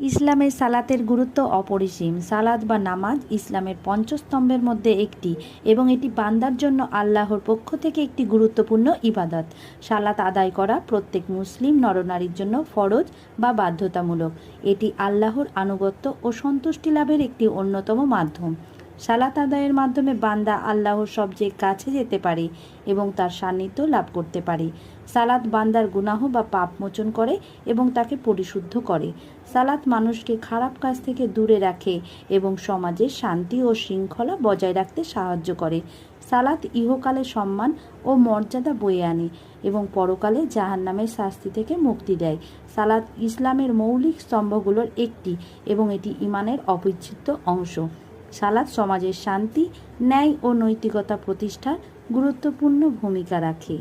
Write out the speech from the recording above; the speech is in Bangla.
ইসলামে সালাতের গুরুত্ব অপরিসীম। সালাদ বা নামাজ ইসলামের পঞ্চস্তম্ভের মধ্যে একটি এবং এটি বান্দার জন্য আল্লাহর পক্ষ থেকে একটি গুরুত্বপূর্ণ ইবাদত। সালাত আদায় করা প্রত্যেক মুসলিম নরনারীর জন্য ফরজ বা বাধ্যতামূলক। এটি আল্লাহর আনুগত্য ও সন্তুষ্টি লাভের একটি অন্যতম মাধ্যম। সালাত আদায়ের মাধ্যমে বান্দা আল্লাহর সবচেয়ে কাছে যেতে পারে এবং তার সান্নিধ্য লাভ করতে পারে। সালাত বান্দার গুনাহ বা পাপ মোচন করে এবং তাকে পরিশুদ্ধ করে। সালাত মানুষকে খারাপ কাজ থেকে দূরে রাখে এবং সমাজে শান্তি ও শৃঙ্খলা বজায় রাখতে সাহায্য করে। সালাত ইহকালে সম্মান ও মর্যাদা বয়ে আনে এবং পরকালে জাহান্নামের শাস্তি থেকে মুক্তি দেয়। সালাত ইসলামের মৌলিক স্তম্ভগুলোর একটি এবং এটি ইমানের অবিচ্ছেদ্য অংশ। সালাদ সমাজের শান্তি ন্যায় ও নৈতিকতা প্রতিষ্ঠার গুরুত্বপূর্ণ ভূমিকা রাখে।